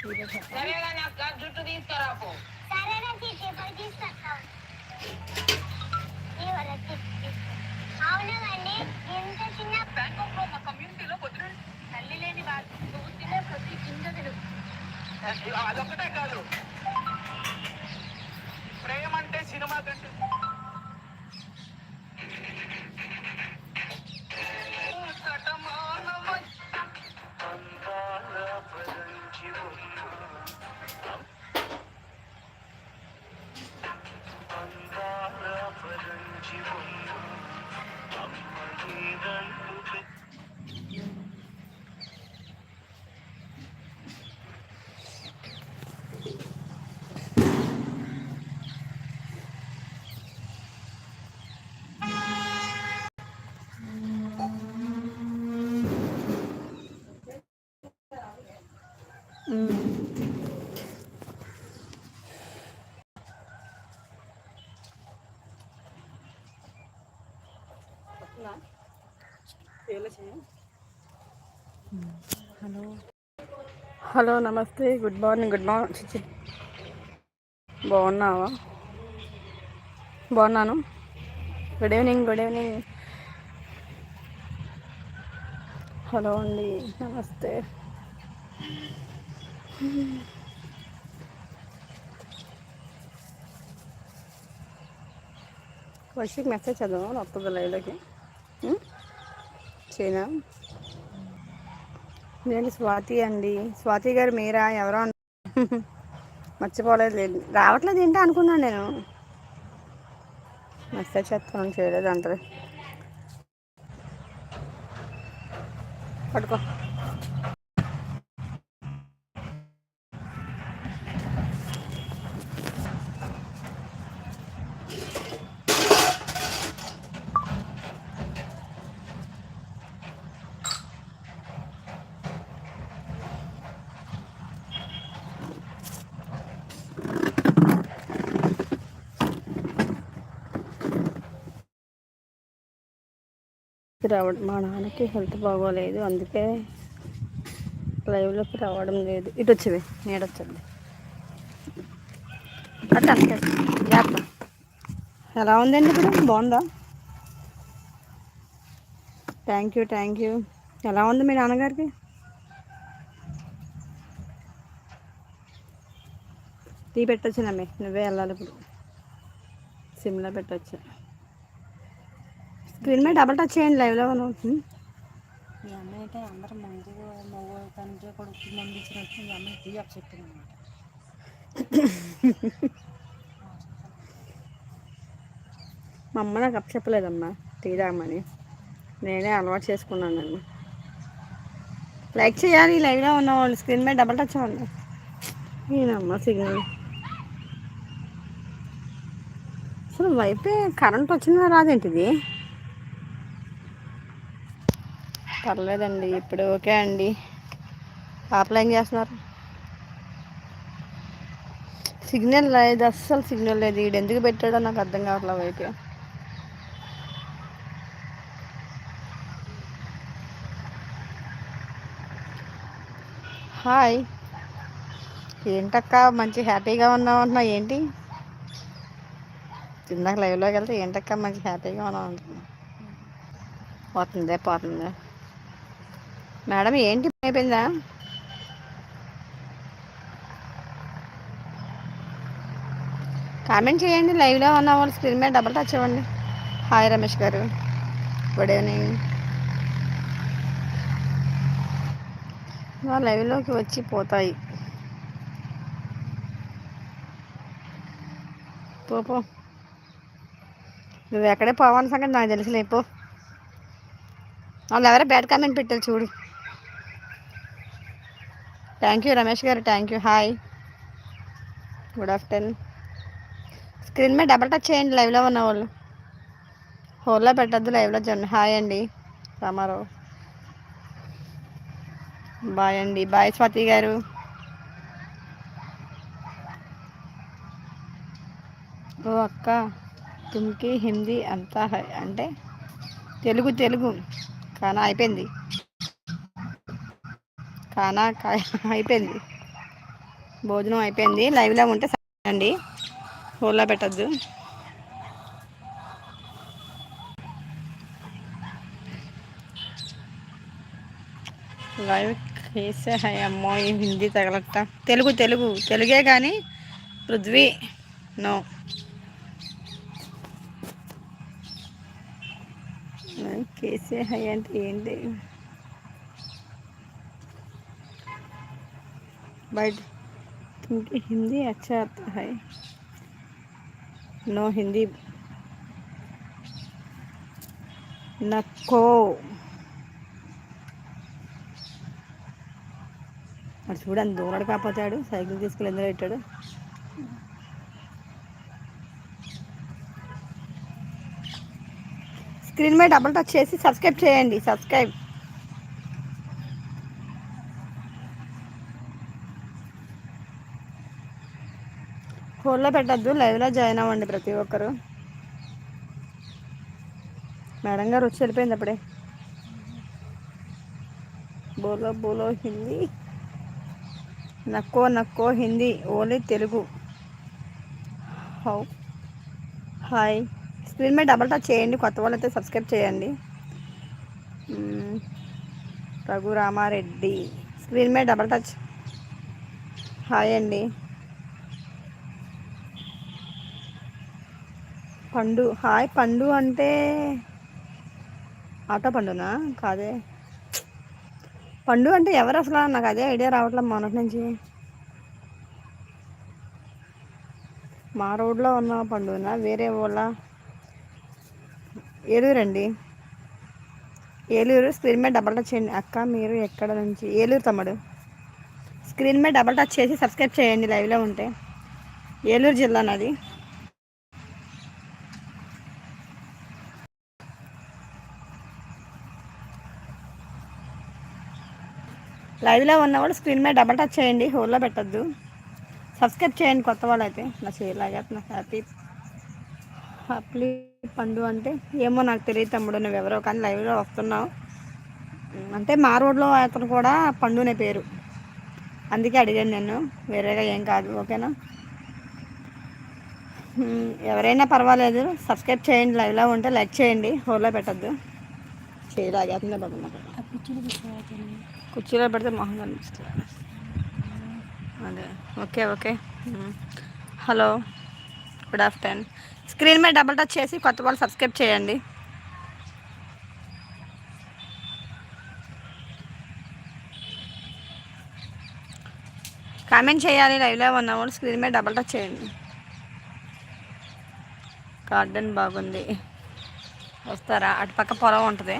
జుట్టు తీసుకురాపో సరేనా ఎంత చిన్న మా కమ్యూనిటీలో పొద్దున తల్లి లేని వాళ్ళు నువ్వు తినే ప్రతి గింజ అదొక్కటే కాదు. ప్రేమ అంటే సినిమా కంటే హలో నమస్తే గుడ్ మార్నింగ్ గుడ్ మార్నింగ్. బాగున్నావా? బాగున్నాను. Good evening good evening. Hello అండి నమస్తే. వర్షికి మెసేజ్ చదవాలి వస్తుంది లైవ్లోకి? వచ్చేనా నేను స్వాతి అండి. స్వాతి గారు మీరా? ఎవరో మర్చిపోలేదు. లేదు రావట్లేదు ఏంటో అనుకున్నాను నేను. మెసేజ్ చేస్తాను చేయలేదు అంటారు. పట్టుకో. రావడం మా నాన్నకి హెల్త్ బాగోలేదు అందుకే లైవ్లోకి రావడం లేదు. ఇటు వచ్చేవి నీడొచ్చింది అట్లా జాగ్రత్త. ఎలా ఉందండి ఇప్పుడు? బాగుందా? థ్యాంక్ యూ థ్యాంక్ యూ ఎలా ఉంది మీ నాన్నగారికి? టీ పెట్టొచ్చు నమ్మి నువ్వే వెళ్ళాలి ఇప్పుడు. సిమ్లో పెట్టొచ్చు. స్క్రీన్ మీద డబల్ టచ్ చేయండి లైవ్లో ఉన్నాం మీ అమ్మాయి అయితే అందరూ ముందు మగ తండ్రి కొడుకు మంది ఇచ్చినట్టు మీ అమ్మాయి తీయకు చెప్పింది అనమాట మా అమ్మ నాకు అప్ చెప్పలేదమ్మా టీ తాగమని నేనే అలవాటు చేసుకున్నానమ్మా లైక్ చేయాలి లైవ్లో ఉన్న వాళ్ళు స్క్రీన్ మీద డబల్ టచ్ అవ్వండి. నేనమ్మా సిగ్నల్. అసలు వైపే కరెంట్ వచ్చిందా రాదేంటిది? పర్లేదండి ఇప్పుడు ఓకే అండి. పాపలు ఏం చేస్తున్నారు? సిగ్నల్ లేదు అస్సలు సిగ్నల్ లేదు. వీడు ఎందుకు పెట్టాడో నాకు అర్థం కావట్లేదు అయితే హాయ్. ఏంటక్క మంచి హ్యాపీగా ఉన్నావు అంటున్నా ఏంటి? ఇందాక లైవ్లోకి వెళ్తే ఏంటక్క మంచి హ్యాపీగా ఉన్నావు అంటున్నా పోతుందే పోతుందే. మేడం ఏంటి అయిపోయిందా కామెంట్ చేయండి లైవ్లో ఉన్న వాళ్ళు స్క్రీన్ మీద డబల్ టచ్ ఇవ్వండి hi Ramesh garu. Good evening లైవ్లోకి వచ్చి పోతాయి. పో పో. నువ్వు ఎక్కడే పోవాలని సంగతి నాకు తెలిసిన లేపో వాళ్ళు ఎవరో బ్యాడ్ కామెంట్ పెట్టారు చూడు. Thank you Ramesh garu. Thank you hi good afternoon screen మీద డబల్ టచ్ చేయండి లైవ్లో ఉన్న వాళ్ళు. హోల్లో పెట్టద్దు లైవ్లో చూడండి. హాయ్ అండి. రామారావు. బాయ్ అండి. బాయ్ స్వాతి గారు. ఓ అక్క తుమ్కి హిందీ అంతా అంటే తెలుగు తెలుగు. కానీ అయిపోయింది. కానా అయిపోయింది. భోజనం అయిపోయింది. లైవ్లో ఉంటే అండి హోల్లో పెట్టద్దు. లైవ్ కేసే హై అమ్మో ఈ హిందీ తగలట తెలుగు తెలుగు. తెలుగే కానీ పృథ్వీ నో. కేసే హై అంటే ఏంటి? బట్ तुमको हिंदी अच्छा आता है नो हिंदी నక్కో మరి చూడండి దూరాడు కాకపోతాడు సైకిల్ తీసుకెళ్ళి ఎందులో పెట్టాడు స్క్రీన్ మీద డబుల్ టచ్ చేసి సబ్స్క్రైబ్ చేయండి సబ్స్క్రైబ్ కోల్లో పెట్టద్దు లైవ్లో జాయిన్ అవ్వండి ప్రతి ఒక్కరు. మేడం గారు వచ్చి వెళ్ళిపోయింది అప్పుడే. బోలో బోలో హిందీ. నక్కో నక్కో Hindi only Telugu. How? Hi. Screen మీద డబల్ టచ్ చేయండి కొత్త వాళ్ళైతే సబ్స్క్రైబ్ చేయండి. రఘురామారెడ్డి స్క్రీన్ మీద డబల్ టచ్ హాయ్ అండి. పండు. హాయ్ పండు అంటే ఆటో పండునా? కాదే. పండు అంటే ఎవరు అసలు? నాకు అదే ఐడియా రావట్లేదు మొన్నటి నుంచి. మా రోడ్లో ఉన్న పండునా? వేరే వాళ్ళ ఏలూరు అండి ఏలూరు స్క్రీన్ మీద డబల్ టచ్ చేయండి. అక్క మీరు ఎక్కడ నుంచి? ఏలూరు తమ్ముడు. స్క్రీన్ మీద డబల్ టచ్ చేసి సబ్స్క్రైబ్ చేయండి లైవ్లో ఉంటే. ఏలూరు జిల్లా నాది. లైవ్లో ఉన్నవాడు స్క్రీన్ మీద డబల్ టచ్ చేయండి హోల్లో పెట్టద్దు. సబ్స్క్రైబ్ చేయండి కొత్త వాళ్ళు అయితే. నా చేయలాగా నా హ్యాపీ హ్యాపీ పండు అంటే ఏమో నాకు తెలియదు తమ్ముడు నువ్వు ఎవరో కానీ లైవ్లో వస్తున్నావు. అంటే మా రోడ్లో అతను కూడా పండు అనే పేరు. అందుకే అడిగాను నేను వేరేగా ఏం కాదు ఓకేనా? ఎవరైనా పర్వాలేదు. సబ్స్క్రైబ్ చేయండి లైవ్లో ఉంటే లైక్ చేయండి హోల్లో పెట్టద్దు. చేయలాగేస్తుంది బాబు. నాకు కుర్చీలో పెడితే మొహం కనిపిస్తుంది. అదే. Okay okay. Hello. Good afternoon. Screen మీద డబుల్ టచ్ చేసి కొత్త వాళ్ళు సబ్స్క్రైబ్ చేయండి. కామెంట్ చేయాలి లైవ్లో ఉన్న వాళ్ళు స్క్రీన్ మీద డబుల్ టచ్ చేయండి. గార్డెన్ బాగుంది. వస్తారా? అటుపక్క పొలం ఉంటుంది.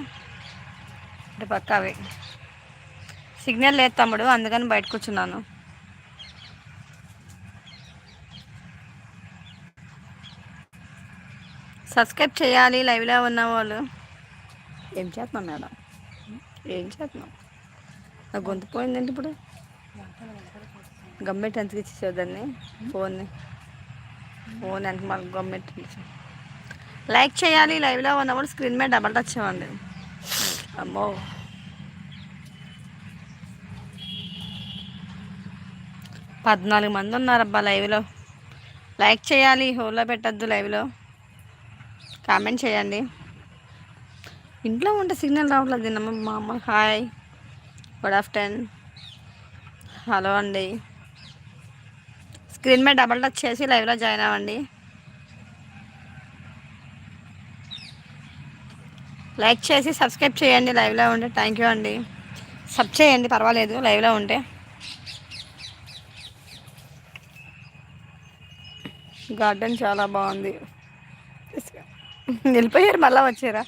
అటుపక్క అవి. సిగ్నల్ లేదు తమ్ముడు అందుకని బయట కూర్చున్నాను. సబ్స్క్రైబ్ చేయాలి లైవ్లో ఉన్న వాళ్ళు. ఏం చేస్తున్నాం మేడం? ఏం చేస్తున్నాం నా గొంతు పోయిందండి ఇప్పుడు? గమ్మెట్ ఎంతకి ఇచ్చేసేదాన్ని ఫోన్ని. ఫోన్ ఎంత మళ్ళీ గమ్మెట్ లైక్ చేయాలి లైవ్లో ఉన్నప్పుడు వాళ్ళు స్క్రీన్ మీద డబల్ టచ్ ఇవ్వండి. అమ్మో. పద్నాలుగు మంది ఉన్నారబ్బా లైవ్లో. లైక్ చేయాలి హోల్లో పెట్టద్దు లైవ్లో. కామెంట్ చేయండి. ఇంట్లో ఉంటే సిగ్నల్ రావట్లేదు తిన్నమ్మ మా అమ్మ. హాయ్. Good afternoon. హలో అండి. స్క్రీన్ మీద డబల్ టచ్ చేసి లైవ్లో జాయిన్ అవ్వండి. లైక్ చేసి సబ్స్క్రైబ్ చేయండి లైవ్లో ఉంటే. థ్యాంక్ యూ అండి. సబ్ చేయండి పర్వాలేదు లైవ్లో ఉంటే. గార్డెన్ చాలా బాగుంది. వెళ్ళిపోయారు మళ్ళీ వచ్చారా?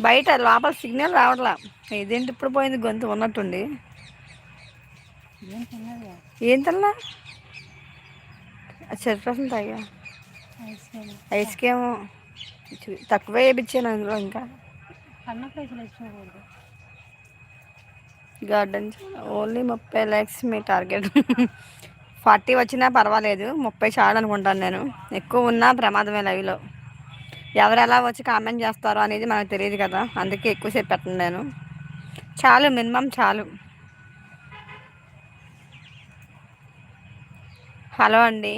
బయట లోపల సిగ్నల్ రావట్లా. ఇదేంటి ఇప్పుడు పోయింది గొంతు ఉన్నట్టుండి. ఏం తెల్లా చెరుకు తాగా. Ice cream. తక్కువే వేయించాను అందులో ఇంకా. గార్డెన్ ఓన్లీ ముప్పై ల్యాక్స్ మీ టార్గెట్. ఫార్టీ వచ్చినా పర్వాలేదు ముప్పై చాలు అనుకుంటాను నేను. ఎక్కువ ఉన్నా ప్రమాదమే లైవ్లో. ఎవరు ఎలా వచ్చి కామెంట్ చేస్తారో అనేది మనకు తెలియదు కదా. అందుకే ఎక్కువసేపు పెట్టను నేను. చాలు మినిమం చాలు. హలో అండి.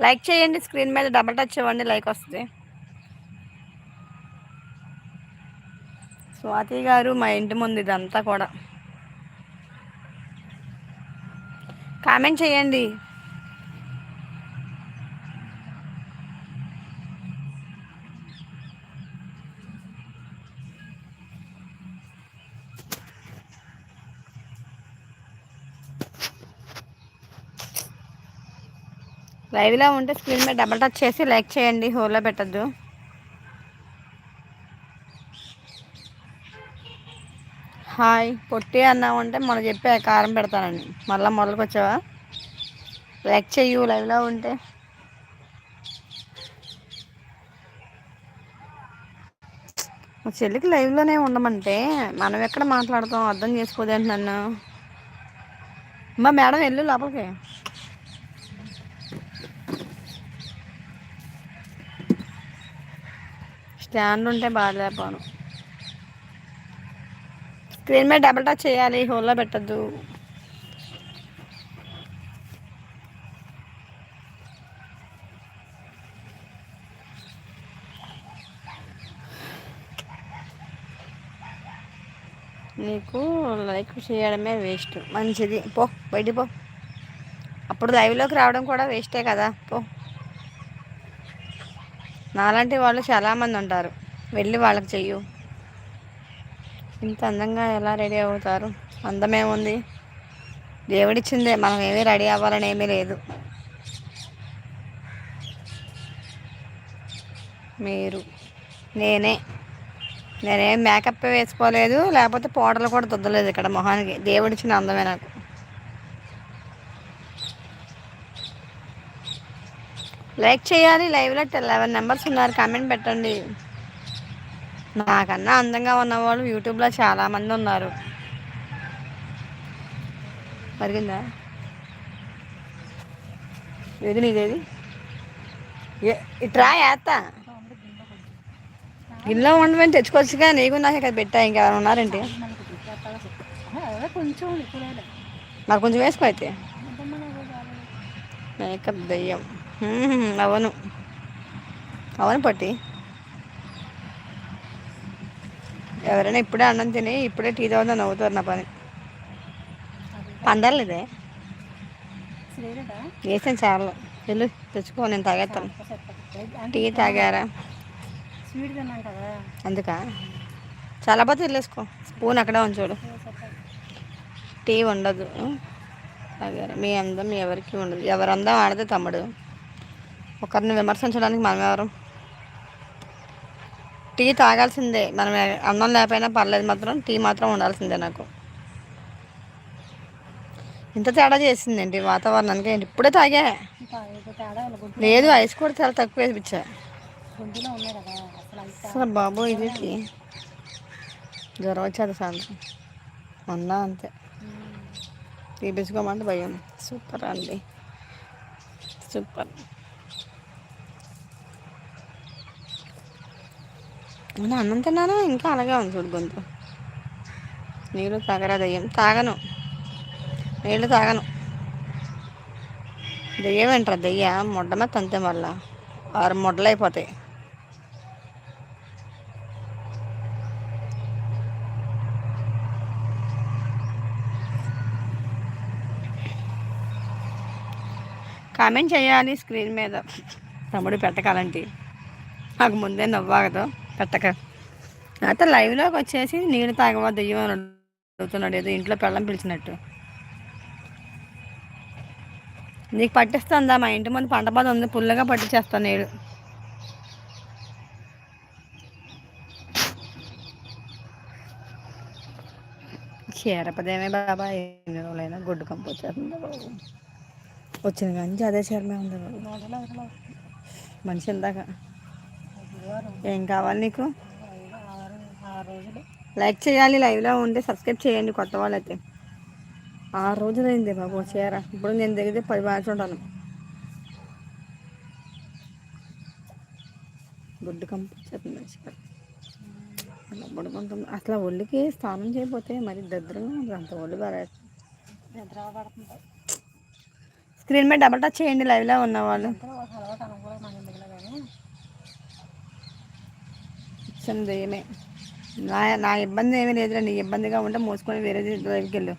లైక్ చేయండి స్క్రీన్ మీద డబల్ టచ్ ఇవ్వండి లైక్ వస్తుంది. స్వాతి గారు మా ఇంటి ముందు ఇదంతా కూడా. కామెంట్ చేయండి. లైవ్లో ఉంటే స్క్రీన్ మీద డబల్ టచ్ చేసి లైక్ చేయండి హోల్లో పెట్టద్దు. హాయ్ పొట్టి అన్నామంటే మనం చెప్పే కారం పెడతానండి మళ్ళీ మొదలుకొచ్చావా? లైక్ చెయ్యు లైవ్లో ఉంటే. మా చెల్లికి లైవ్లోనే ఉండమంటే మనం ఎక్కడ మాట్లాడతాం? అర్థం చేసుకోదేంటి నన్ను. మా మేడం వెళ్ళు లోపలికి. స్టాండ్ ఉంటే బాగాలేకపోను. స్క్రీన్ మీద డబల్ టచ్ చేయాలి హోల్లో పెట్టద్దు. నీకు లైక్ చేయడమే వేస్ట్. మంచిది. పో బయటికి పో. అప్పుడు లైవ్లోకి రావడం కూడా వేస్టే కదా. పో. నాలాంటి వాళ్ళు చాలామంది ఉంటారు. వెళ్ళి వాళ్ళకి చెయ్యు. ఇంత అందంగా ఎలా రెడీ అవుతారు? అందమేముంది? దేవుడిచ్చిందే మనం ఏమీ రెడీ అవ్వాలని ఏమీ లేదు. మీరు నేనే. నేనేం మేకప్ వేసుకోలేదు లేకపోతే పౌడర్లు కూడా దుద్దలేదు ఇక్కడ మొహానికి. దేవుడిచ్చిన అందమే నాకు. లైక్ చేయాలి లైవ్లో లెవెన్ నెంబర్స్ ఉన్నారు. కామెంట్ పెట్టండి. నాకన్నా అందంగా ఉన్నవాళ్ళు యూట్యూబ్లో చాలామంది ఉన్నారు. మరిగిందా? ఏది నీదేది? ఏ- ఇట్రా ఏత్తా గిన్నెలో ఉండమని తెచ్చుకోవచ్చుగా నీకు నాకు ఇక్కడ పెట్టా ఇంకెవరు ఉన్నారండి కొంచెం మరి కొంచెం వేసుకో అయితే. మేకప్ దయ్యం. అవును. అవును పట్టి. ఎవరైనా ఇప్పుడే అన్నం తిని ఇప్పుడే టీ తాగుతా నవ్వుతారు నా పని. పండలేదే వేసాను చాలా వెళ్ళు తెచ్చుకో నేను తాగేస్తాను టీ తాగారా? అందుకా? చాలా బాగా వెళ్ళేసుకో స్పూన్ అక్కడే ఉంచోడు టీ ఉండదు తాగారా? మీ అందం ఎవరికి ఉండదు ఎవరందం అందం ఆడితే తమ్ముడు. ఒకరిని విమర్శించడానికి మనం ఎవరు టీ తాగాల్సిందే. మనం అన్నం లేకపోయినా పర్లేదు మాత్రం టీ మాత్రం ఉండాల్సిందే నాకు. ఇంత తేడా చేసిందండి వాతావరణానికి ఏంటి? ఇప్పుడే తాగా? లేదు ఐస్ కూడా చాలా తక్కువ వేసిపించా గొంతులో అసలు బాబు ఇది జ్వరం వచ్చేది సాయంత్రం మొన్న అంతే. తీపించుకోమంటే భయం. సూపర్ అండి. సూపర్. నేను అన్నం తిన్నాను ఇంకా అలాగే ఉంది చూడు గొంతు. నీళ్ళు తాగరా దయ్యం. తాగను. నీళ్ళు తాగను. దయ్యం ఏంట్రా దెయ్య? ముడ్డ తంతే మళ్ళా. ఆరు ముడ్డలు అయిపోతాయి. కామెంట్ చేయాలి స్క్రీన్ మీద. తమ్ముడు పెట్టకాలంటే. నాకు ముందే నవ్వాగదు పెట్టక. అయితే లైవ్లోకి వచ్చేసి నీళ్ళు తాగవా దెయ్యం అని అడుగుతున్నాడు. ఏదో ఇంట్లో పెళ్ళం పిలిచినట్టు. నీకు పట్టిస్తుందా? మా ఇంటి ముందు పంట బాధ ఉంది. పుల్లగా పట్టించేస్తాను నీళ్ళు. చీరపదేమే బాబా. ఎన్ని రోజులైనా గుడ్డు కంపు వచ్చేస్తుంది బాబు. వచ్చిన కానీ అదే చీరమే ఉంది బాబు. మనిషి ఇందాక ఏం కావాలి నీకు? లైక్ చేయాలి లైవ్లో ఉంటే సబ్స్క్రైబ్ చేయండి కొత్త వాళ్ళైతే. ఆరు రోజులైంది బాబు చీర. ఇప్పుడు నేను దిగితే పది బ్యాచ్ ఉంటాను. గుడ్డు కంపించేస్తుంది అలా పడుకుంటుంది. అసలు ఒళ్ళుకి స్నానం చేయకపోతే మరి దద్దరంగా ఉంటుంది. అంత ఒళ్ళు బాగా. పడుతుంది స్క్రీన్ మీద డబల్ టచ్ చేయండి లైవ్లో ఉన్న వాళ్ళు అంటే ఒక అలవాటు అనుకోవడం మనకి మిగిలిన కానీ ఇచ్చింది ఏమే నా నా ఇబ్బంది ఏమీ లేదురా నీ ఇబ్బందిగా ఉంటే మోసుకొని వేరే లైవ్కి వెళ్ళు.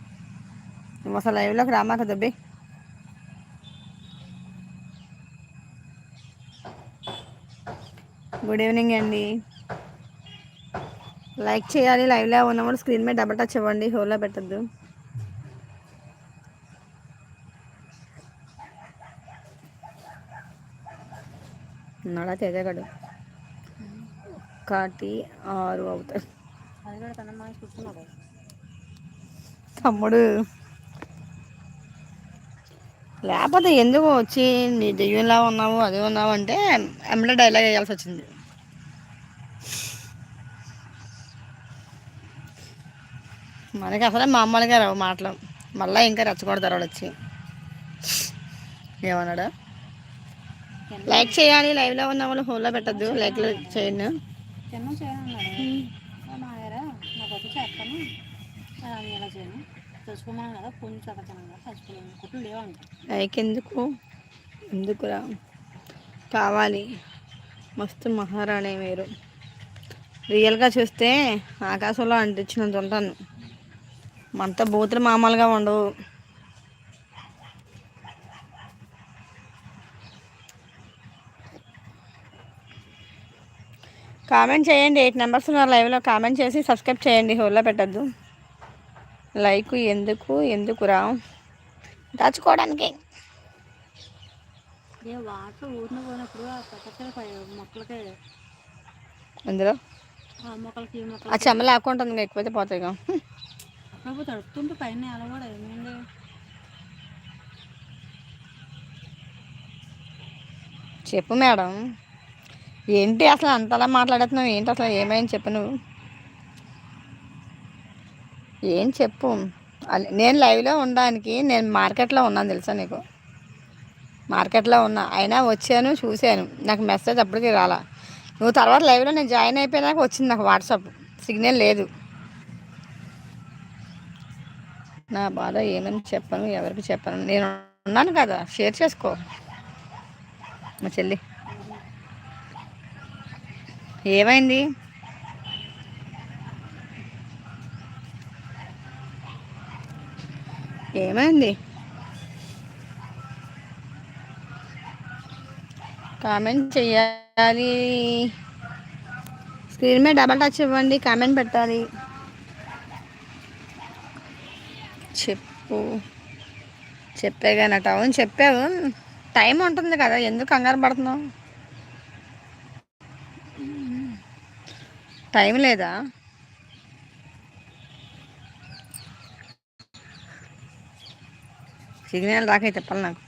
నువ్వు అసలు లైవ్లోకి రామాక బే గుడ్ ఈవినింగ్ అండి. లైక్ చేయాలి లైవ్లో ఉన్నప్పుడు స్క్రీన్ మీద డబల్ టచ్ ఇవ్వండి హోల్లో పెట్టద్దు. ఉన్నాడా తేజగడు. ఒకటి ఆరు అవుతాయి. తమ్ముడు. లేకపోతే ఎందుకు వచ్చి నీ దెయ్యంలా ఉన్నావు అది ఉన్నావు అంటే ఎమ్మెల్యే డైలాగ్ వేయాల్సి వచ్చింది. మనకి అసలే మామూలుగా రావు మాటలు. మళ్ళీ ఇంకా రెచ్చగొడతారు వాడు వచ్చి. ఏమన్నాడు? లైక్ చేయాలి లైవ్లో ఉన్న వాళ్ళు హోల్లో పెట్టద్దు. లైక్లు చేయండి చిన్న చేయను మాయరా నాకు వచ్చి చేస్తాను. అది ఎలా చేయను. చచ్చిపోమని కదా ఫోన్ చదువుతాను కదా చచ్చిపోయాను కుట్లు లేవంట. ఎందుకు ఎందుకురా? కావాలి. మస్తు మహారాణి మీరు. రియల్గా చూస్తే ఆకాశంలో అంటించినంత ఉంటాను. మనతో బూతులు మామూలుగా ఉండవు. కామెంట్ చేయండి. ఎయిట్ నెంబర్స్ ఉన్నారు లైవ్లో. కామెంట్ చేసి సబ్స్క్రైబ్ చేయండి. హోల్లో పెట్టద్దు. లైక్ ఎందుకు? దాచుకోవడానికి. ఆ పక్కన మొక్కలకి అందులో? ఆ చెమ్మ లేకుంటుంది ఎక్కువైతే పోతాయి తడుపుతుంటే పైన ఏమైంది చెప్పు మేడం. ఏంటి అసలు అంతలా మాట్లాడుతున్నావు ఏంటి అసలు ఏమైంది చెప్పు నువ్వు. ఏం చెప్పు. నేను లైవ్లో ఉండడానికి నేను మార్కెట్లో ఉన్నాను తెలుసా నీకు? మార్కెట్లో ఉన్నా. అయినా వచ్చాను చూశాను. నాకు మెసేజ్ అప్పటికి రాలా. నువ్వు తర్వాత లైవ్లో నేను జాయిన్ అయిపోయినాక వచ్చింది నాకు వాట్సాప్. సిగ్నల్ లేదు. నా బాధ ఏమని చెప్పను ఎవరికి చెప్పను? నేను ఉన్నాను కదా. షేర్ చేసుకో. మా చెల్లి. ఏమైంది? ఏమైంది? కామెంట్ చెయ్యాలి స్క్రీన్ మీద డబల్ టచ్ ఇవ్వండి కామెంట్ పెట్టాలి. చెప్పు. చెప్పేగానట టౌన్ చెప్పావు. టైం ఉంటుంది కదా ఎందుకు కంగారు పడుతున్నావు? టైం లేదా? సిగ్నల్ రాకైతే చెప్పాలి నాకు.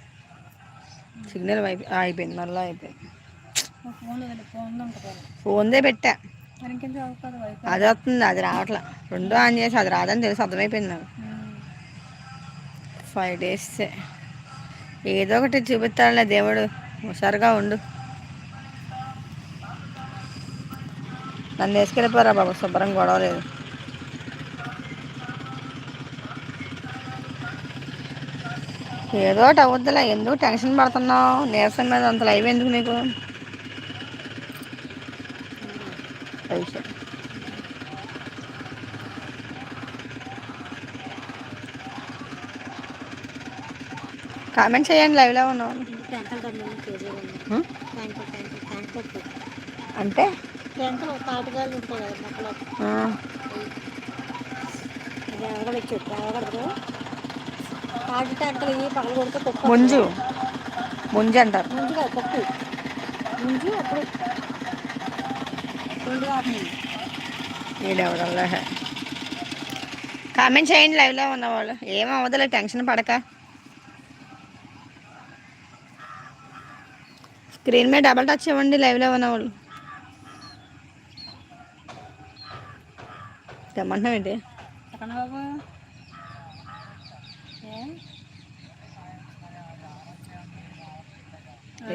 సిగ్నల్ అయిపోయి అయిపోయింది మళ్ళీ అయిపోయింది. ఫోన్దే పెట్టా. అది వస్తుంది అది రావట్లే. రెండో ఆన్ చేసి అది రాదని తెలిసి అర్థమైపోయింది నాకు. ఫైవ్ డేస్ ఏదో ఒకటి చూపిస్తాడులే దేవుడు హుషారుగా ఉండు. నన్ను వేసుకెళ్ళిపోరా బాబు శుభ్రం గొడవ లేదు ఏదో అవుద్దిలే ఎందుకు టెన్షన్ పడుతున్నావు? నీరసం మీద అంత లైవ్ ఎందుకు నీకు? పైసా కామెంట్ చేయండి లైవ్లో ఉన్నావు. అంటే? తాటికాయలు ఉంటాయి కదా మొక్కలు. తాటి ఇవి పగల కొడితే ముంజు. ముంజు అంటారు. ముంజు కాదు పప్పు. ముంజు అప్పుడు రెండు కాకుండా. వీడెవడల్లా కామెంట్ చేయండి లైవ్లో ఉన్నవాళ్ళు. ఏం అవ్వదులే టెన్షన్ పడక. స్క్రీన్ మీద డబల్ టచ్ ఇవ్వండి లైవ్లో ఉన్నవాళ్ళు. తెమ్మంటున్నావు ఏంటి? బాబు.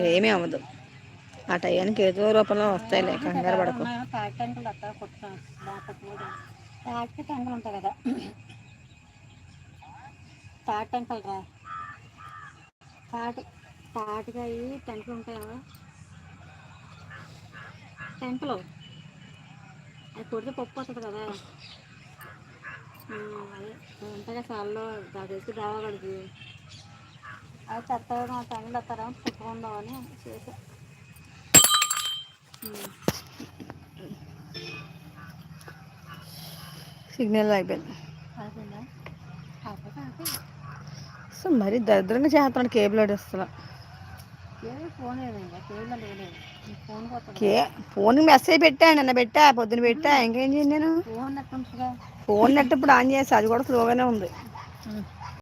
ఏమీ అవ్వదు. ఆ టయానికి ఏదో రూపంలో వస్తాయిలే కంగారు పడకు. ట్యాంకులు ఉంటాయి కదా. తాటి రా. తాటి తాటి తాటికాయ ఉంటాయా? టెంట్లు అది కొడితే పప్పు వస్తుంది కదా. అదే. ఉంటాయి దాని వేసి దావగడికి అది చెత్త మా ఫ్రెండ్లు వస్తారా పుట్టుకుందామని చేసా. సిగ్నల్ అయిపోయింది. సో మరీ దరిద్రంగా చేస్తున్నాడు కేబుల్ అడిస్తున్నా ఫోన్ ఏమైందా? కేబుల్ లేదు ఫోన్ మెసేజ్ పెట్టా నిన్న పెట్టా పొద్దున పెట్టా ఇంకేం చేయను నేను ఫోన్ నెట్ ఇప్పుడు ఆన్ చేసి అది కూడా స్లోగానే ఉంది.